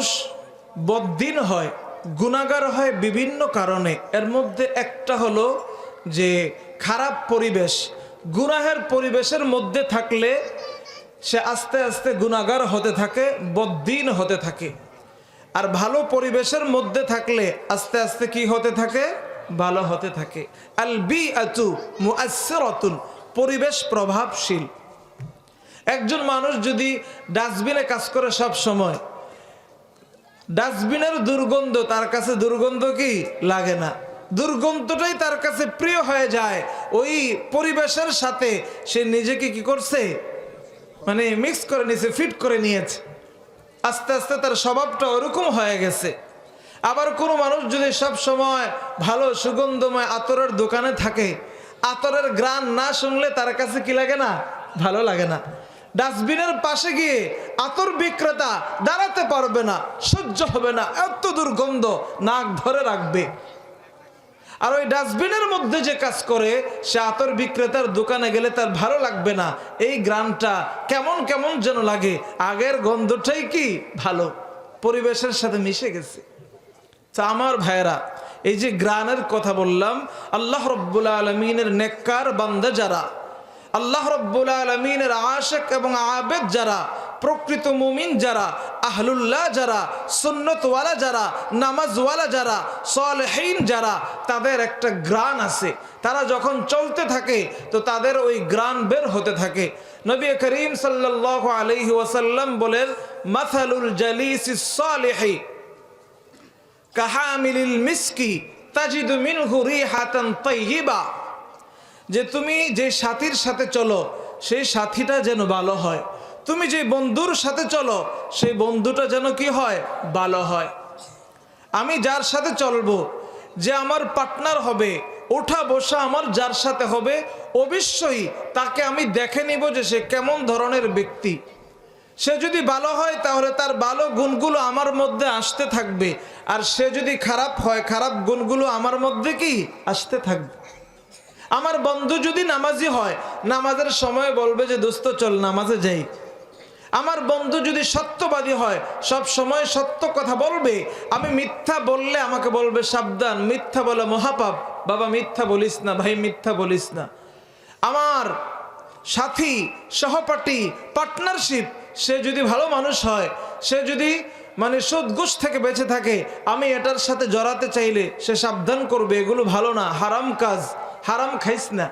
মানুষ বদ্দিন হয়, গুণাগার হয় বিভিন্ন কারণে। এর মধ্যে একটা হলো যে খারাপ পরিবেশ। গুনাহের পরিবেশের মধ্যে থাকলে সে আস্তে আস্তে গুণাগার হতে থাকে, বদ্দিন হতে থাকে। আর ভালো পরিবেশের মধ্যে থাকলে আস্তে আস্তে কি হতে থাকে? ভালো হতে থাকে। আল বি আতু মুআসসিরাতুন, পরিবেশ প্রভাবশীল। একজন মানুষ যদি ডাস্টবিনে কাজ করে সব সময় ডাস্টবিনের দুর্গন্ধ, তার কাছে দুর্গন্ধ কি? লাগে না। দুর্গন্ধটাই তার কাছে প্রিয় হয়ে যায়। ওই পরিবেশের সাথে সে নিজেকে কি করছে? মানে মিক্স করে নিয়েছে ফিট করে নিয়েছে। আস্তে আস্তে তার স্বভাবটা ওরকম হয়ে গেছে। আবার কোনো মানুষ যদি সব সময় ভালো, সুগন্ধময় আতরের দোকানে থাকে, আতরের গ্রান না শুনলে তার কাছে কি লাগে না? ভালো লাগে না। ডাস্টবিনের পাশে গিয়ে আতর বিক্রেতা দাঁড়াতে পারবে না, সহ্য হবে না, এত দুর্গন্ধ নাক ধরে রাখবে। আর ওই ডাস্টবিনের মধ্যে যে কাজ করে, সে আতর বিক্রেতার দোকানে গেলে তার ভালো লাগবে না। এই গ্রানটা কেমন কেমন যেন লাগে, আগের গন্ধটাই কি ভালো। পরিবেশের সাথে মিশে গেছে। তা আমার ভাইয়েরা, এই যে গ্রানের কথা বললাম, আল্লাহ রব্বুল আলমিনের নেককার বান্দা যারা আল্লাহ রব্বুল আলমিনের আশেক এবং আবেদ যারা, প্রকৃত মুমিন যারা, আহলুল্লাহ যারা, সুন্নতওয়ালা যারা, নামাজওয়ালা যারা, সলহীন যারা, তাদের একটা গ্রান আছে। তারা যখন চলতে থাকে, তো তাদের ওই গ্রান বের হতে থাকে। নবী করিম সাল্লাল্লাহু আলাইহি ওয়াসাল্লাম বলেন, মাথালুল জালিসি সালিহি, কাহামিলিল মিসকি, তাজিদু মিনহু রিহাতান তাইয়িবা। যে তুমি যে সাথীর সাথে চলো সেই সাথীটা যেন ভালো হয়। তুমি যে বন্ধুর সাথে চলো সেই বন্ধুটা যেন কি হয়? ভালো হয়। আমি যার সাথে চলবো, যে আমার পার্টনার হবে, ওঠা বসা আমার যার সাথে হবে, অবশ্যই তাকে আমি দেখে নিব যে সে কেমন ধরনের ব্যক্তি। সে যদি ভালো হয়, তাহলে তার ভালো গুণগুলো আমার মধ্যে আসতে থাকবে। আর সে যদি খারাপ হয়, খারাপ গুণগুলো আমার মধ্যে কি? আসতে থাকবে। আমার বন্ধু যদি নামাজি হয়, নামাজের সময় বলবে যে, দোস্ত, চল নামাজে যাই। আমার বন্ধু যদি সত্যবাদী হয়, সব সময় সত্য কথা বলবে। আমি মিথ্যা বললে আমাকে বলবে, সাবধান, মিথ্যা বলে মহাপাপ। বাবা, মিথ্যা বলিস না, ভাই, মিথ্যা বলিস না। আমার সাথী, সহপাঠী, পার্টনারশিপ, সে যদি ভালো মানুষ হয়, সে যদি মানে সুদ ঘুষ থেকে বেঁচে থাকে, আমি এটার সাথে জড়াতে চাইলে সে সাবধান করবে, এগুলো ভালো না, হারাম কাজ। হারাম খাইস না।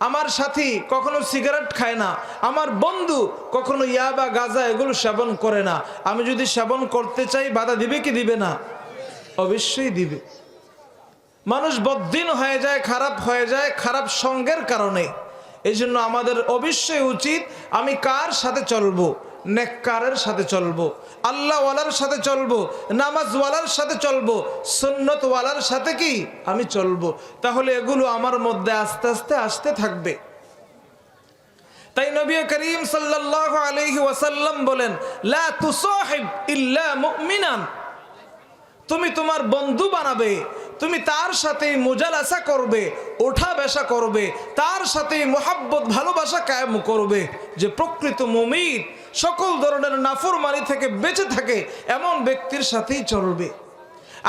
আমার সাথী কখনো সিগারেট খায় না। আমার বন্ধু কখনো ইয়া বা গাজা এগুলো সেবন করে না। আমি যদি সেবন করতে চাই, বাধা দিবে কি দিবে না? অবশ্যই দিবে। মানুষ বদ্দিন হয়ে যায়, খারাপ হয়ে যায়, খারাপ সঙ্গের কারণে। এই জন্য আমাদের অবশ্যই উচিত, আমি কার সাথে চলবো? নেককারের সাথে চলবো, আল্লাহওয়ালার সাথে চলবো, নামাজওয়ালার সাথে চলবো সন্ন্যতওয়ালার সাথে কি? আমি চলবো। তাহলে এগুলো আমার মধ্যে আস্তে আস্তে আসতে থাকবে। তাই নবী করিম সাল্লাহ আলহি ওয়াসাল্লাম বলেন, লা ইল্লা মুমিনান। তুমি তোমার বন্ধু বানাবে, তুমি তার সাথে মুজালাসা করবে, ওঠা বেসা করবে, তার সাথে মোহাব্বত, ভালোবাসা কায়েম করবে। যে প্রকৃত মুমিন সকল ধরনের নাফরমানি থেকে বেঁচে থাকে, এমন ব্যক্তির সাথেই চলবে।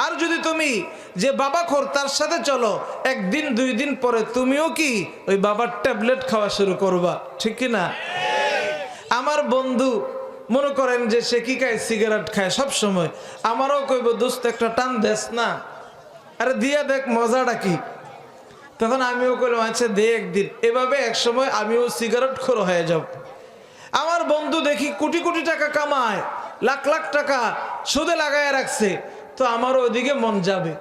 আর যদি তুমি যে বাবা খোর তার সাথে চলো, একদিন, দুই দিন পরে তুমিও কি ওই বাবার ট্যাবলেট খাওয়া শুরু করবা? ঠিক না? আমার বন্ধু মনে করেন যে সে কি খায়? সিগারেট খায় সব সময় আমারও কইব, দোস্ত, একটা টান দেস না। আরে দিয়া দেখ, মজাটা কি? তখন আমিও কইলাম আচ্ছা দে একদিন। এভাবে এক সময় আমিও সিগারেট খোর হয়ে যাব। আমার বন্ধু দেখি কোটি কোটি টাকা কামায়, লাখ লাখ টাকা সুদে লাগায় রাখছে। তো আমারও ওইদিকে মন যাবে।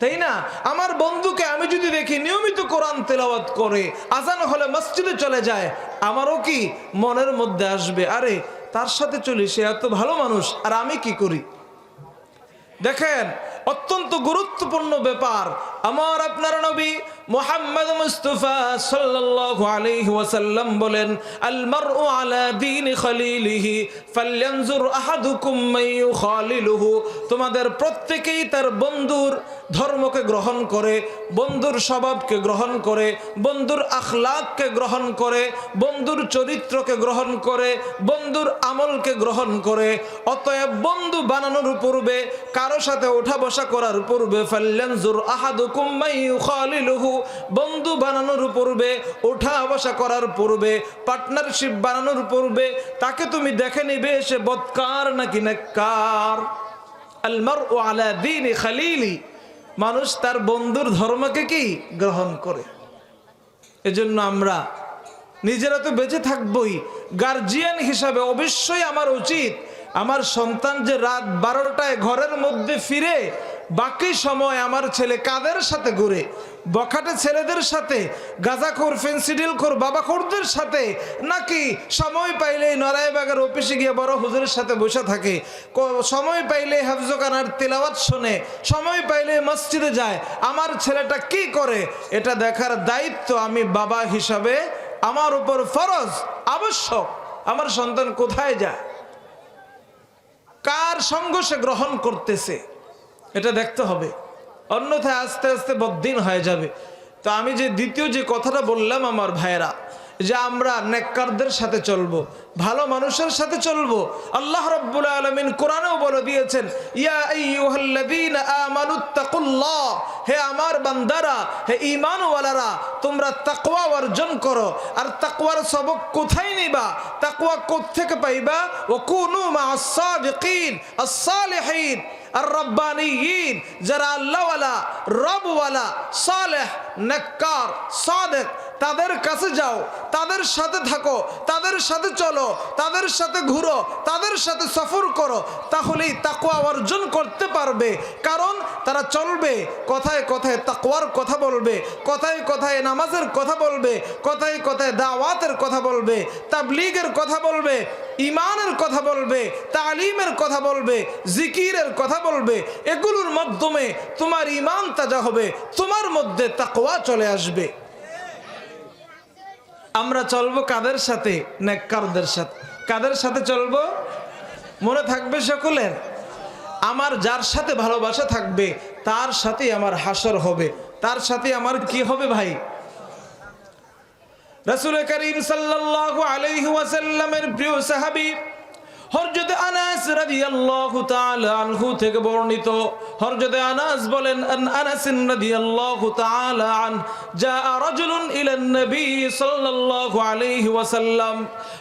তাই না? আমার বন্ধুকে আমি যদি দেখি নিয়মিত কোরআন তেলাওয়াত করে, আজান হলে মসজিদে চলে যায়, আমারও কি মনের মধ্যে আসবে? আরে তার সাথে চলি, সে এত ভালো মানুষ, আর আমি কি করি? দেখেন, অত্যন্ত গুরুত্বপূর্ণ ব্যাপার আমার আপনার নবী মোহাম্মদ মুস্তফা সাল্লাল্লাহু আলাইহি ওয়াসাল্লাম বলেন আল মারউ আলা দীন খলিলিহি ফালয়ানজুর আহাদুকুম মান ইউখালিলুহু। তোমাদের প্রত্যেকেই তার বন্ধুর ধর্মকে গ্রহণ করে, বন্ধুর স্বভাবকে গ্রহণ করে, বন্ধুর আখলাককে গ্রহণ করে, বন্ধুর চরিত্রকে গ্রহণ করে, বন্ধুর আমলকে গ্রহণ করে। অতএব বন্ধু বানানোর পূর্বে, কারও সাথে ওঠা বসা করার পূর্বে মান ইউখালিলুহু বন্ধু বানানোর পূর্বে, ওঠা বসা করার পূর্বে পার্টনারশিপ বানানোর পূর্বে, তাকে তুমি দেখে নিবে সে বদকার নাকি নেককার। আলমার ও আলা খালিলি। মানুষ তার বন্ধুর ধর্মকে কি? গ্রহণ করে। এজন্য আমরা নিজেরা তো বেঁচে থাকবই। গার্জিয়ান হিসাবে অবশ্যই আমার উচিত। আমার সন্তান যে রাত বারোটায় ঘরের মধ্যে ফিরে বাকি সময় আমার ছেলে কাদের সাথে ঘুরে? বখাটে ছেলেদের সাথে, গাঁজাখোর, ফেন্সিডিলখোর, বাবাখোরদের সাথে? নাকি সময় পাইলে নরাইবাগের অফিসে গিয়ে বড় হুজুরের সাথে বসে থাকে? সময় পাইলে হাফজোকানার তেলাওয়াত শোনে। সময় পাইলে মসজিদে যায়। আমার ছেলেটা কি করে? এটা দেখার দায়িত্ব আমি বাবা হিসাবে আমার উপর ফরজ, আবশ্যক। আমার সন্তান কোথায় যায়? কার সঙ্গ সে গ্রহণ করতেছে? এটা দেখতে হবে। অন্যথায় আস্তে আস্তে বদ্দিন হয়ে যাবে। তো আমি যে দ্বিতীয় যে কথাটা বললাম আমার ভাইয়েরা, যে আমরা নেককারদের সাথে চলবো ভালো মানুষের সাথে চলবো। আল্লাহ রব্বুল আলমিন কোরআনেও বলে দিয়েছেন হে আমার বান্দারা, হে ঈমানওয়ালারা, তোমরা তাকওয়া অর্জন করো। আর তাকওয়ার সবক কোথায় নিবা? তাকওয়া কোত্থেকে পাইবা? ওয়াকুনু মা'আস সাদিকিন আস-সালিহিন আর রব্বানিয়িন যারা আল্লাহওয়ালা, রবওয়ালা, সালেহ, নেককার, সাদেক, তাদের কাছে যাও, তাদের সাথে থাকো, তাদের সাথে চলো। তাদের সাথে ঘুরো, তাদের সাথে সফর করো, তাহলেই তাকওয়া অর্জন করতে পারবে। কারণ তারা চলবে, কথায় কথায় তাকওয়ার কথা বলবে, কথায় কথায় নামাজের কথা বলবে, কথায় কথায় দাওয়াতের কথা বলবে, তাবলিগের কথা বলবে ইমানের কথা বলবে, তালিমের কথা বলবে, জিকিরের কথা বলবে। এগুলোর মাধ্যমে তোমার ইমান তাজা হবে, তোমার মধ্যে তাকওয়া চলে আসবে। আমরা চলবো কাদের সাথে? নেককারদের সাথে। কাদের সাথে চলবো? মনে থাকবে সকলের। আমার যার সাথে ভালোবাসা থাকবে, তার সাথে আমার হাসর হবে। তার সাথে আমার কি হবে ভাই? রসুল করিম সাল্লাহ আলহ্লামের প্রিয় সাহাবী হরজতে আনাস আনহু থেকে বর্ণিত। হরজতে আনাস বলেন, আন নবী সাল্লাল্লাহু আলাইহি ওয়াসাল্লাম।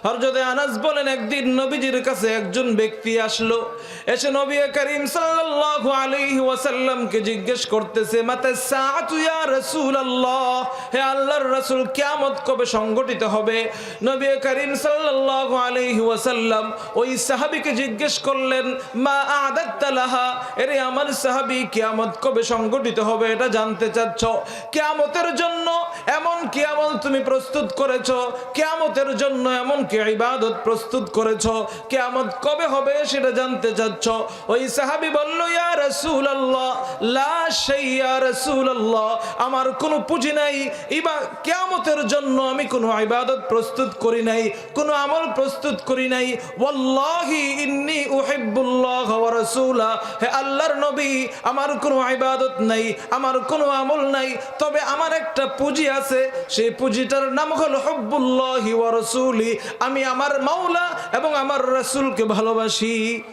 হরজতে আনাস বলেন, একদিন নবীজির কাছে একজন ব্যক্তি আসলো। এসে নবী করিম সাল্লাল্লাহু আলাইহি ওয়াসাল্লামকে জিজ্ঞেস করতেছে, মাতা সাআতু ইয়া রাসূলুল্লাহ? হে আল্লাহর রাসূল, কিয়ামত কবে সংগঠিত হবে? নবী করিম সাল্লাল্লাহু আলাইহি ওয়াসাল্লাম ওই সাহাবীকে জিজ্ঞেস করলেন, মা আদাত্তা লাহা? এরে, আমার সাহাবী কিয়ামত কবে সংগঠিত হবে এটা জানতে চাচ্ছ? কিয়ামতের জন্য এমন কিয়ামত তুমি প্রস্তুত করেছ? কিয়ামতের জন্য এমন কি ইবাদত প্রস্তুত করেছ? কিয়ামত কবে হবে সেটা জানতে চাচ্ছ? ওই সাহাবি বলল, ইয়া রাসূলুল্লাহ, লা শাই ইয়া রাসূলুল্লাহ, আমার কোনো পুঁজি নাই। ইবা, কিয়ামতের জন্য আমি কোনো ইবাদত প্রস্তুত করি নাই, কোনো আমল প্রস্তুত করি নাই। ওয়াল্লাহি হে আল্লাহর নবী, আমার কোনো নাই, আমার কোনো নাই, তবে আমার একটা পুঁজি আছে, সেই পুঁজিটার নাম আমি আমার মাওলা এবং আমার ভালোবাসি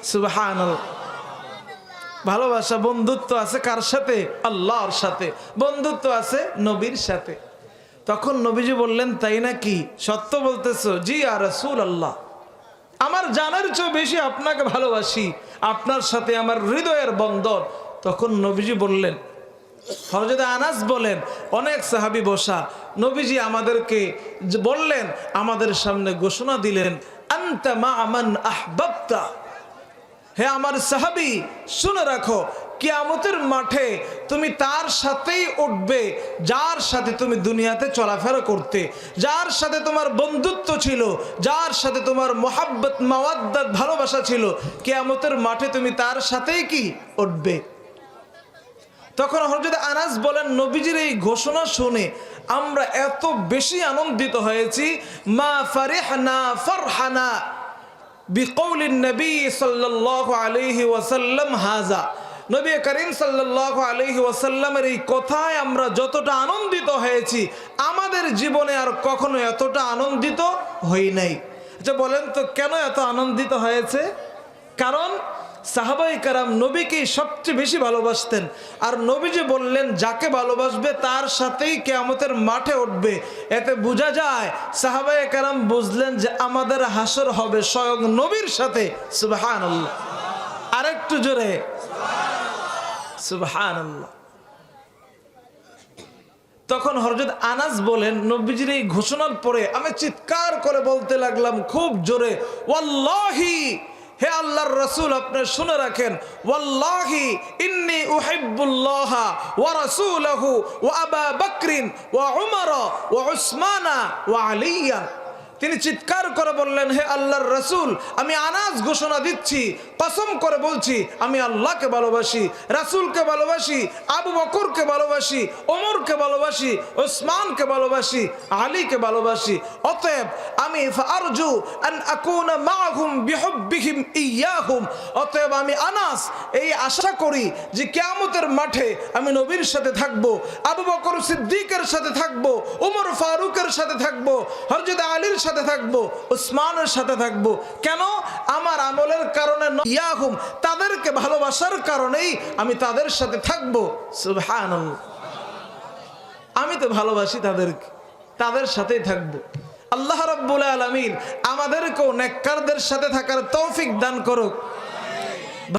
ভালোবাসা, বন্ধুত্ব আছে কার সাথে? আল্লাহর সাথে। বন্ধুত্ব আছে নবীর সাথে। তখন নবীজি বললেন, তাই নাকি? সত্য বলতেছো? জি আর রসুল আল্লাহ আমার জানার চেয়ে বেশি আপনাকে ভালোবাসি, আপনার সাথে আমার হৃদয়ের বন্ধন। তখন নবীজি বললেন হরজদে আনাস বলেন, অনেক সাহাবি বসা, নবীজি আমাদেরকে বললেন, আমাদের সামনে ঘোষণা দিলেন, আন্তা মা আমান আহবাবতা। হে আমার সাহাবি, শুনে রাখো কিয়ামতের মাঠে তুমি তার সাথেই উঠবে, যার সাথে তুমি দুনিয়াতে চলাফেরা করতে, যার সাথে তোমার বন্ধুত্ব ছিল, যার সাথে তোমার মোহাব্বত, মাওয়াদ্দাত, ভালোবাসা ছিল, কিয়ামতের মাঠে তুমি তার সাথেই কি উঠবে? তখন হরজত আনাস বলেন, নবীজির এই ঘোষণা শুনে আমরা এত বেশি আনন্দিত হয়েছি, মা ফারিহনা ফারহানা বিকৌলিন নবী সাল্লাল্লাহু আলাইহি ওয়াসাল্লাম হাজা। নবী করিম সাল্লাল্লাহু আলাইহি ওয়াসাল্লামের এই কথায় আমরা যতটা আনন্দিত হয়েছি, আমাদের জীবনে আর কখনো এতটা আনন্দিত হই নাই। আচ্ছা বলেন তো কেন এত আনন্দিত হয়েছে? কারণ সাহাবাই কারাম নবীকেই সবচেয়ে বেশি ভালোবাসতেন। আর নবী যে বললেন, যাকে ভালোবাসবে তার সাথেই কেয়ামতের মাঠে উঠবে। এতে বোঝা যায়, সাহাবাই কারাম বুঝলেন যে আমাদের হাসর হবে স্বয়ং নবীর সাথে। সুবহান আরেকটু জোরে। তখন হরজত আনাস বলেন, নবীজির এই ঘোষণার পরে আমি চিৎকার করে বলতে লাগলাম খুব জোরে, ওয়াল্লাহি, হে আল্লাহর রসুল, আপনি শুনে রাখেন, ওয়াল্লাহি ইন্নি উহিব্বুল্লাহ ওয়া রাসূলহু ওয়া আবা বকরিন ওয়া উমর ওয়া উসমানা ওয়া আলিয়া তিনি চিৎকার করে বললেন, হে আল্লাহর রসুল, আমি আনাজ ঘোষণা দিচ্ছি, কসম করে বলছি, আমি আল্লাহকে ভালোবাসি, রাসূলকে ভালোবাসি, আবু বকরকে ভালোবাসি, ওমরকে ভালোবাসি, ওসমানকে ভালোবাসি, আলীকে ভালোবাসি, অতএব আমি আরজু ইয়াহুম, অতএব আমি আনাস, এই আশা করি যে কিয়ামতের মাঠে আমি নবীর সাথে থাকব, আবু বকর সিদ্দিকের সাথে থাকব উমর ফারুকের সাথে থাকব, হযরত আলীর সাথে থাকব, উসমানের সাথে থাকব। কেন? আমার আমলের কারণে ইয়াহুম, তাদেরকে ভালোবাসার কারণেই আমি তাদের সাথে থাকব। আমি তো ভালোবাসি তাদেরকে, তাদের সাথেই থাকব। আল্লাহ রব্বুল আলমিন আমাদেরকেও নেককারদের সাথে থাকার তৌফিক দান করুক।